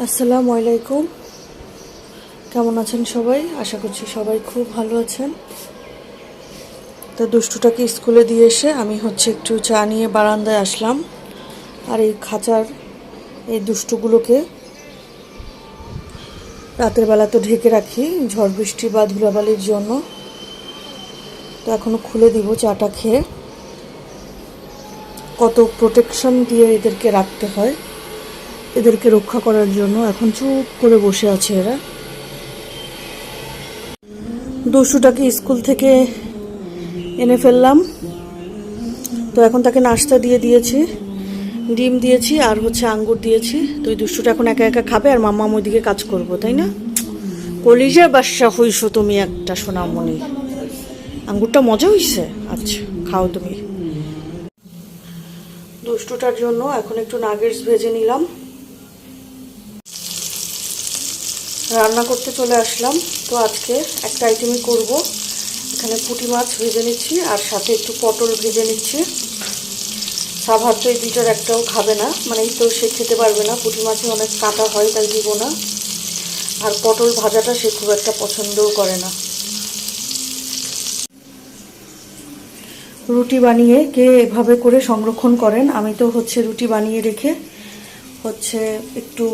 আসসালামু আলাইকুম। কেমন আছেন সবাই? আশা করছি সবাই খুব ভালো আছেন। তো দুষ্টুটাকে স্কুলে দিয়ে এসে আমি হচ্ছে একটু চা নিয়ে বারান্দায় আসলাম। আর এই খাঁচার এই দুষ্টুগুলোকে রাতের বেলা তো ঢেকে রাখি, ঝড় বৃষ্টি বা ধুলাবালির জন্য। তো এখনও খুলে দিব চাটা খেয়ে। কত প্রোটেকশন দিয়ে এদেরকে রাখতে হয়। এদেরকে রক্ষা করার জন্য এখন চুপ করে বসে আছে এরা। দুষ্টুটাকে স্কুল থেকে এনে ফেললাম। তো এখন তাকে নাস্তা দিয়ে দিয়েছি, ডিম দিয়েছি আর হচ্ছে আঙ্গুর দিয়েছি। তো ওই দুষ্টুটা এখন একা একা খাবে আর মাম্মা ওইদিকে কাজ করব, তাই না? কলিজা বাসা হইছো তুমি একটা, সোনামণি। আঙ্গুরটা মজা হইছে? আচ্ছা খাও তুমি। দুষ্টুটার জন্য এখন একটু নাগেটস ভেজে নিলাম। রান্না করতে চলে আসলাম। তো আজকে একটা আইটেমই করব। এখানে পুঁটি মাছ ভেজে নিচ্ছি আর সাথে একটু পটল ভেজে নিচ্ছি। সাভার তো এই দুইটার একটাও খাবে না। মানে তো সে খেতে পারবে না। পুঁটি মাছে অনেক কাটা হয়, তাই দিব না। আর পটল ভাজাটা সে খুব একটা পছন্দও করে না। রুটি বানিয়ে কে এভাবে করে সংরক্ষণ করেন, আমি তো হচ্ছে রুটি বানিয়ে রেখে হচ্ছে একটু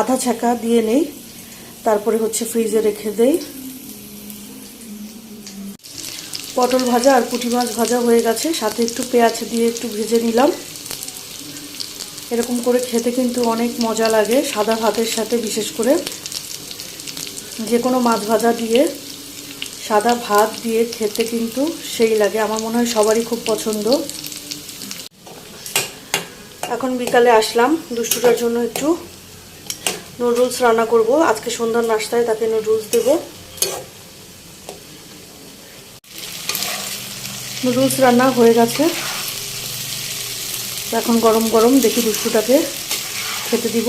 আধা ছাকা দিয়ে নেই। তারপরে হচ্ছে ফ্রিজে রেখে দেই। পটল ভাজা আর পুঁটি মাছ ভাজা হয়ে গেছে, সাথে একটু পেঁয়াজ দিয়ে একটু ভেজে নিলাম। এরকম করে খেতে কিন্তু অনেক মজা লাগে, সাদা ভাতের সাথে বিশেষ করে। যে কোনো মাছ ভাজা দিয়ে সাদা ভাত দিয়ে খেতে কিন্তু সেই লাগে, আমার মনে হয় সবারই খুব পছন্দ। এখন বিকালে আসলাম, দুষ্টুটার জন্য একটু নুডলস রান্না করব। আজকে সন্ধ্যার নাস্তায় তাকে নুডলস দেব। নুডলস রান্না হয়ে গেছে। এখন গরম গরম দেখি দুষ্টুটাকে খেতে দিব।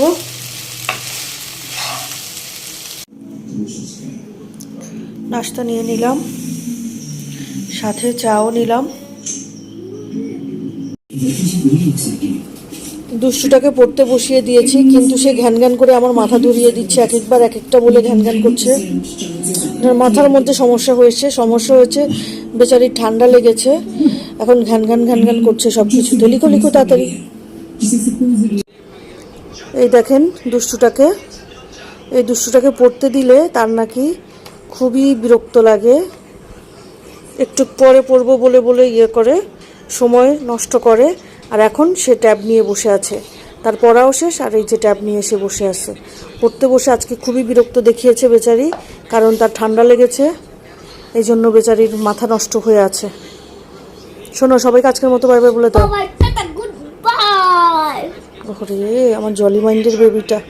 নাস্তা নিয়ে নিলাম। সাথে চাও নিলাম। দুষ্টুটাকে পড়তে বসিয়ে দিয়েছি, কিন্তু সে ঘ্যান ঘ্যান করে আমার মাথা ধরিয়ে দিচ্ছে, এক একবার, এক একটা বলে ঘ্যান ঘ্যান করছে। মাথার মধ্যে সমস্যা হয়েছে সমস্যা হয়েছে, বেচারি ঠান্ডা লেগেছে, এখন ঘ্যান ঘ্যান ঘ্যান ঘ্যান করছে সব কিছুতে লিখো লিখো তাড়াতাড়ি। এই দেখেন দুষ্টুটাকে। এই দুষ্টুটাকে পড়তে দিলে তার নাকি খুবই বিরক্ত লাগে। একটু পরে পড়ব বলে বলে ইয়ে করে, সময় নষ্ট করে। আর এখন সে ট্যাব নিয়ে বসে আছে। তার পড়াও শেষ আর এই যে ট্যাব নিয়ে এসে বসে আছে। পড়তে বসে আজকে খুবই বিরক্ত দেখিয়েছে বেচারি কারণ তার ঠান্ডা লেগেছে। এই জন্য বেচারির মাথা নষ্ট হয়ে আছে। শোনো সবাই আজকের মতো বাই বলে দাও। Oh. ওরে আমার জলি মাইন্ডের বেবিটা